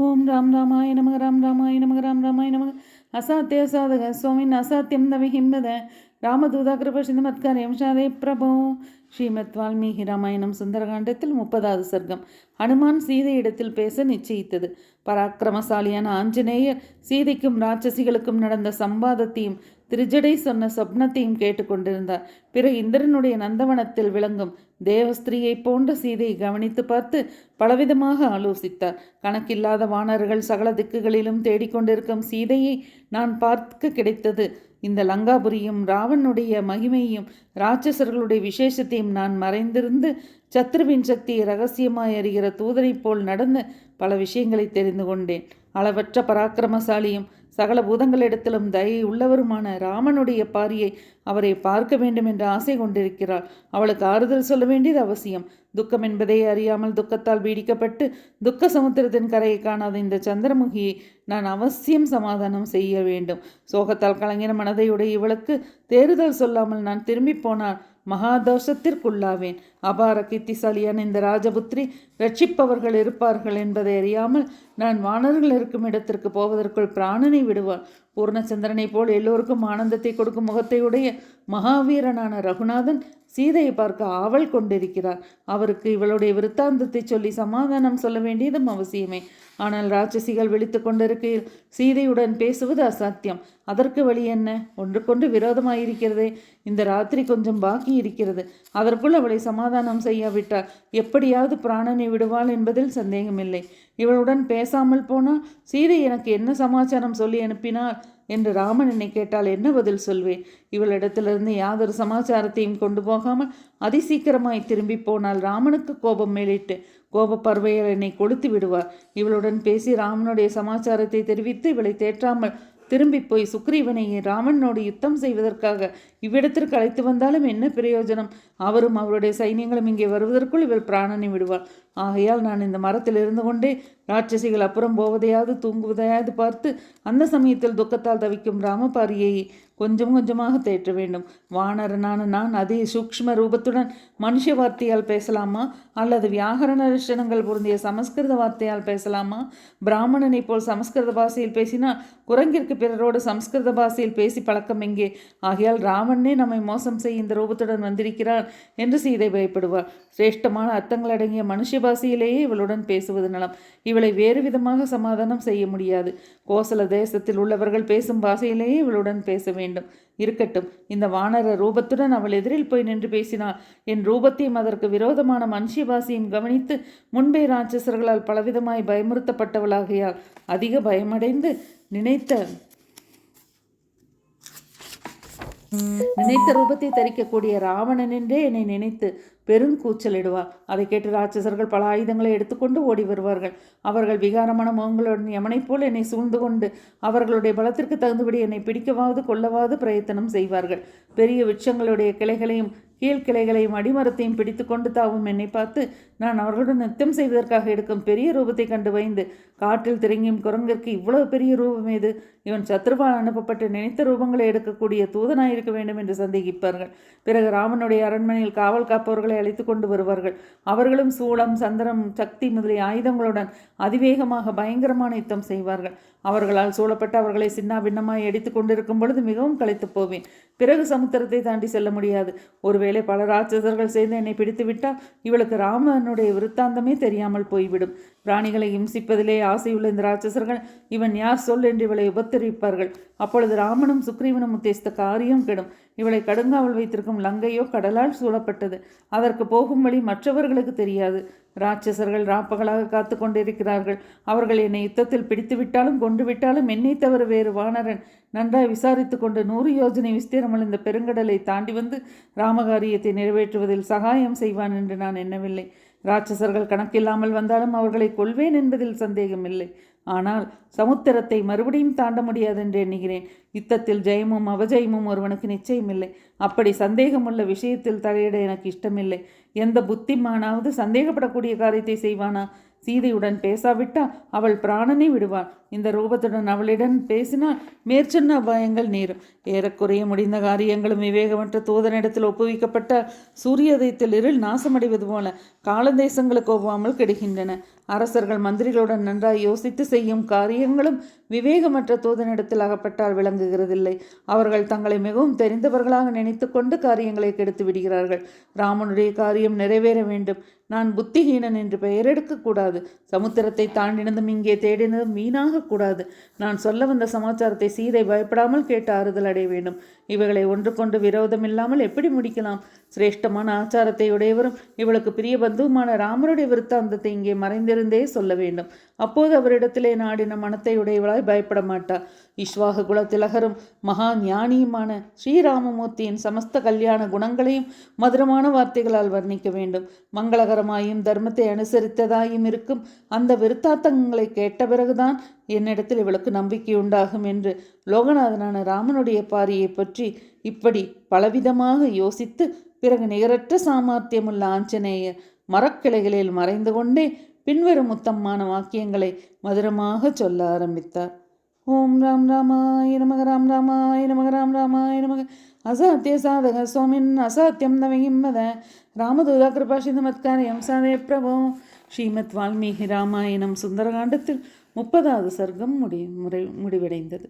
ஓம் ராம் ராமாய நமக ராம் ராமாய நமக ராம் ராமாய நமக. அசாத்திய சாதக சுவாமின் அசாத்தியம் தவிஹிம்பத ராமதூதா கிருபசிந்த மத்காரியம் ஷாதே பிரபோ. ஸ்ரீமத் வால்மீகி ராமாயணம் சுந்தரகாண்டத்தில் முப்பதாவது சர்க்கம். ஹனுமான் சீதையிடத்தில் பேச நிச்சயித்தது. பராக்கிரமசாலியான ஆஞ்சநேயர் சீதைக்கும் ராட்சசிகளுக்கும் நடந்த சம்பாதத்தையும் திருஜடை சொன்ன சொப்னத்தையும் கேட்டுக்கொண்டிருந்தார் பிற இந்திரனுடைய நந்தவனத்தில் விளங்கும் தேவஸ்திரியைப் போன்ற சீதையை கவனித்து பார்த்து பலவிதமாக ஆலோசித்தார். கணக்கில்லாத வானர்கள் சகல திக்குகளிலும் தேடிக்கொண்டிருக்கும் சீதையை நான் பார்க்க கிடைத்தது. இந்த லங்காபுரியும் ராவனுடைய மகிமையும் ராட்சசர்களுடைய விசேஷத்தையும் நான் மறைந்திருந்து சத்ருவின் சக்தியை ரகசியமாய் அறிகிற தூதரைப் போல் நடந்து பல விஷயங்களை தெரிந்து கொண்டேன். அளவற்ற பராக்கிரமசாலியும் சகல பூதங்களிடத்திலும் தயை உள்ளவருமான ராமனுடைய பாரியை அவரை பார்க்க வேண்டும் என்ற ஆசை கொண்டிருக்கிறாள் அவளுக்கு ஆறுதல் சொல்ல வேண்டியது அவசியம். துக்கம் என்பதை அறியாமல் துக்கத்தால் பீடிக்கப்பட்டு துக்க சமுத்திரத்தின் கரையை காணாத இந்த சந்திரமுகியை நான் அவசியம் சமாதானம் செய்ய வேண்டும். சோகத்தால் கலங்கின மனதையுடைய இவளுக்கு தேறுதல் சொல்லாமல் நான் திரும்பி போனால் மகாதோஷத்திற்குள்ளாவேன். அபார கீர்த்திசாலியான இந்த ராஜபுத்திரி ரட்சிப்பவர்கள் இருப்பார்கள் என்பதை அறியாமல் நான் வானர்கள் இருக்கும் இடத்திற்கு போவதற்குள் பிராணனை விடுவாள். பூர்ணச்சந்திரனை போல் எல்லோருக்கும் ஆனந்தத்தை கொடுக்கும் முகத்தையுடைய மகாவீரனான ரகுநாதன் சீதையை பார்க்க ஆவல் கொண்டிருக்கிறார். அவருக்கு இவளுடைய விருத்தாந்தத்தை சொல்லி சமாதானம் சொல்ல வேண்டியதும் அவசியமே. ஆனால் ராட்சசிகள் விழித்து கொண்டிருக்கையில் சீதையுடன் பேசுவது அசாத்தியம். அதற்கு வழி என்ன? ஒன்றுக்கொண்டு விரோதமாயிருக்கிறதே. இந்த ராத்திரி கொஞ்சம் பாக்கி இருக்கிறது. அதற்குள் அவளை சமாதானம் செய்யாவிட்டால் எப்படியாவது பிராணனை விடுவாள் என்பதில் சந்தேகமில்லை. இவளுடன் பேசாமல் போனால் சீதை எனக்கு என்ன சமாச்சாரம் சொல்லி அனுப்பினால் என்று ராமன் என்னை கேட்டால் என்ன பதில் சொல்வேன்? இவளிடத்திலிருந்து யாதொரு சமாச்சாரத்தையும் கொண்டு போகாமல் அதிசீக்கிரமாய் திரும்பி போனால் ராமனுக்கு கோபம் மேலிட்டு கோப பறவைகள் என்னை கொளுத்து விடுவார். இவளுடன் பேசி ராமனுடைய சமாச்சாரத்தை தெரிவித்து இவளை தேற்றாமல் திரும்பி போய் சுக்ரீவனை ராமனோடு யுத்தம் செய்வதற்காக இவ்விடத்திற்கு அழைத்து வந்தாலும் என்ன பிரயோஜனம்? அவரும் அவருடைய சைன்யங்களும் இங்கே வருவதற்குள் இவர் பிராணனை விடுவார் ஆகையால் நான் இந்த மரத்தில் இருந்து கொண்டே ராட்சசிகள் அப்புறம் போவதையாவது தூங்குவதையாவது பார்த்து அந்த சமயத்தில் துக்கத்தால் தவிக்கும் ராமபாரியை கொஞ்சம் கொஞ்சமாக தேற்ற வேண்டும். வானரனான நான் அதே சூக்ஷ்ம ரூபத்துடன் மனுஷ வார்த்தையால் பேசலாமா? அல்லது வியாகரண லட்சணங்கள் பொருந்திய சமஸ்கிருத வார்த்தையால் பேசலாமா? பிராமணனை போல் சமஸ்கிருத பாஷையில் பேசினால் குரங்கிற்கு பிறரோடு சமஸ்கிருத பாஷையில் பேசி பழக்கம் எங்கே? ஆகையால் ராவணனே நம்மை மோசம் செய்ய இந்த ரூபத்துடன் வந்திருக்கிறான் என்று சீதை பயப்படுவார் சிரேஷ்டமான அர்த்தங்கள் அடங்கிய மனுஷ பாஷையிலேயே இவளுடன் பேசுவது நலம். இவள் வேறு விதமாக சமாதானம் செய்ய முடியாது. கோசல தேசத்தில் உள்ளவர்கள் பேசும் பாஷையிலேயே இவளுடன் பேச வேண்டும். இருக்கட்டும் இந்த வானர ரூபத்துடன் அவள் எதிரில் போய் நின்று பேசினாள். என் ரூபத்தையும் அதற்கு விரோதமான மனுஷிய பாசியும் கவனித்து முன்பே ராட்சசர்களால் பலவிதமாய் பயமுறுத்தப்பட்டவளாகையால் அதிக பயமடைந்து நினைத்த நினைத்த ரூபத்தை தரிக்கக்கூடிய ராவணன் என்றே என்னை நினைத்து பெருங்கூச்சலிடுவார் அதை கேட்டு ராட்சசர்கள் பல ஆயுதங்களை எடுத்துக்கொண்டு ஓடி வருவார்கள். அவர்கள் விகாரமான முகங்களுடன் எமனைப் போல் என்னை சூழ்ந்து கொண்டு அவர்களுடைய பலத்திற்கு தகுந்தபடி என்னை பிடிக்கவாவது கொள்ளவாது பிரயத்தனம் செய்வார்கள். பெரிய விட்சங்களுடைய கிளைகளையும் கீழ்கிளைகளையும் அடிமரத்தையும் பிடித்து கொண்டு தாவும் என்னை பார்த்து நான் அவர்களுடன் நித்தம் செய்வதற்காக எடுக்கும் பெரிய ரூபத்தை கண்டு வைந்து காட்டில் திறங்கியும் குரங்கிற்கு இவ்வளவு பெரிய ரூபம் ஏது இவன் சத்ருவால் அனுப்பப்பட்டு நினைத்த ரூபங்களை எடுக்கக்கூடிய தூதனாயிருக்க வேண்டும் என்று சந்தேகிப்பார்கள். பிறகு ராமனுடைய அரண்மனையில் காவல் காப்பவர்களை அழைத்து கொண்டு வருவார்கள். அவர்களும் சூளம் சந்திரம் சக்தி முதலிய ஆயுதங்களுடன் அதிவேகமாக பயங்கரமான யுத்தம் செய்வார்கள். அவர்களால் சூழப்பட்டு அவர்களை சின்ன பின்னமாய் அடித்து கொண்டிருக்கும் பொழுது மிகவும் களைத்து போவேன். பிறகு சமுத்திரத்தை தாண்டி செல்ல முடியாது. ஒருவேளை பல ராட்சசர்கள் சேர்ந்து என்னை பிடித்து விட்டால் இவளுக்கு ராமனுடைய விருத்தாந்தமே தெரியாமல் போய்விடும். பிராணிகளை இம்சிப்பதிலே ஆசையுள்ள இந்த ராட்சசர்கள் இவன் யார்? சொல் என்று இவளை உபத்தரிப்பார்கள். அப்பொழுது ராமனும் சுக்ரீவனும் உத்தேசித்த காரியம் கெடும். இவளை கடுங்காவல் வைத்திருக்கும் லங்கையோ கடலால் சூழப்பட்டது. அதற்கு போகும் வழி மற்றவர்களுக்கு தெரியாது. ராட்சசர்கள் ராப்பகலாக காத்து கொண்டிருக்கிறார்கள். அவர்கள் என்னை யுத்தத்தில் பிடித்து விட்டாலும் கொண்டு விட்டாலும் என்னை தவிர வேறு வானரன். நன்றாய் விசாரித்து கொண்டு நூறு யோஜனை விஸ்தீரமல் இந்த பெருங்கடலை தாண்டி வந்து ராமகாரியத்தை நிறைவேற்றுவதில் சகாயம் செய்வான் என்று நான் எண்ணவில்லை. ராட்சசர்கள் கணக்கில்லாமல் வந்தாலும் அவர்களை கொள்வேன் என்பதில் சந்தேகமில்லை. ஆனால் சமுத்திரத்தை மறுபடியும் தாண்ட முடியாது என்று எண்ணுகிறேன். யுத்தத்தில் ஜெயமும் அவஜயமும் ஒருவனுக்கு நிச்சயமில்லை. அப்படி சந்தேகமுள்ள விஷயத்தில் தலையிட எனக்கு இஷ்டமில்லை. எந்த புத்திமானாவது சந்தேகப்படக்கூடிய காரியத்தை செய்வானா? சீதையுடன் பேசாவிட்டால் அவள் பிராணனை விடுவாள். இந்த ரூபத்துடன் அவளிடம் பேசினால் மேற்சொன்ன அபாயங்கள் நேரும். ஏறக்குறைய முடிந்த காரியங்களும் விவேகமற்ற தூதனிடத்தில் ஒப்புவிக்கப்பட்ட சூரியதயத்தில் இருள் நாசமடைவது போல காலதேசங்களுக்கு ஒவ்வாமல் கெடுகின்றன. அரசர்கள் மந்திரிகளுடன் நன்றாய் யோசித்து செய்யும் காரியங்களும் விவேகமற்ற தூதனிடத்தில் அகப்பட்டால் விளங்குகிறதில்லை. அவர்கள் தங்களை மிகவும் தெரிந்தவர்களாக நினைத்து கொண்டு காரியங்களை கெடுத்து விடுகிறார்கள். ராமனுடைய காரியம் நிறைவேற வேண்டும். நான் புத்திஹீனன் என்று பெயர் எடுக்கக்கூடாது சமுத்திரத்தை தாண்டினதும் இங்கே தேடினதும் வீணாகக்கூடாது நான் சொல்ல வந்த சமாச்சாரத்தை சீதை பயப்படாமல் கேட்டு ஆறுதல் அடைய வேண்டும். இவைகளை ஒன்றுக்கொண்டு விரோதம் இல்லாமல் எப்படி முடிக்கலாம்? சிரேஷ்டமான ஆச்சாரத்தை உடையவரும் இவளுக்கு பிரிய பந்துவுமான ராமருடைய விருத்தாந்தத்தை இங்கே மறைந்திருந்தே சொல்ல வேண்டும். அப்போது அவரிடத்திலே நாடின மனத்தை உடையவளாய் பயப்பட மாட்டார் இஸ்வாக குலத்திலகரும் மகா ஞானியுமான ஸ்ரீராமமூர்த்தியின் சமஸ்த கல்யாண குணங்களையும் மதுரமான வார்த்தைகளால் வர்ணிக்க வேண்டும். மங்களகரமாயும் தர்மத்தை அனுசரித்ததாயும் இருக்கும் அந்த விருத்தாத்தங்களை கேட்ட பிறகுதான் என்னிடத்தில் இவளுக்கு நம்பிக்கை உண்டாகும் என்று லோகநாதனான ராமனுடைய பாரியை பற்றி இப்படி பலவிதமாக யோசித்து பிறகு நிகரற்ற சாமர்த்தியமுள்ள ஆஞ்சநேயர் மரக்கிளைகளில் மறைந்து கொண்டே பின்வரும் முத்தம்மான வாக்கியங்களை மதுரமாக சொல்ல ஆரம்பித்தார். ஓம் ராம் ராமாய நமக ராம் ராமாய நமக ராம் ராமாய நமக. அசாத்திய சாதக சோமின் அசாத்தியம் நவகிம்மத ராமதூதா கிருபா சிந்தமத்காரியம் சாதே பிரபோ. ஸ்ரீமத் வால்மீகி ராமாயணம் சுந்தரகாண்டத்தில் முப்பதாவது சர்க்கம் முடி முறை முடிவடைந்தது.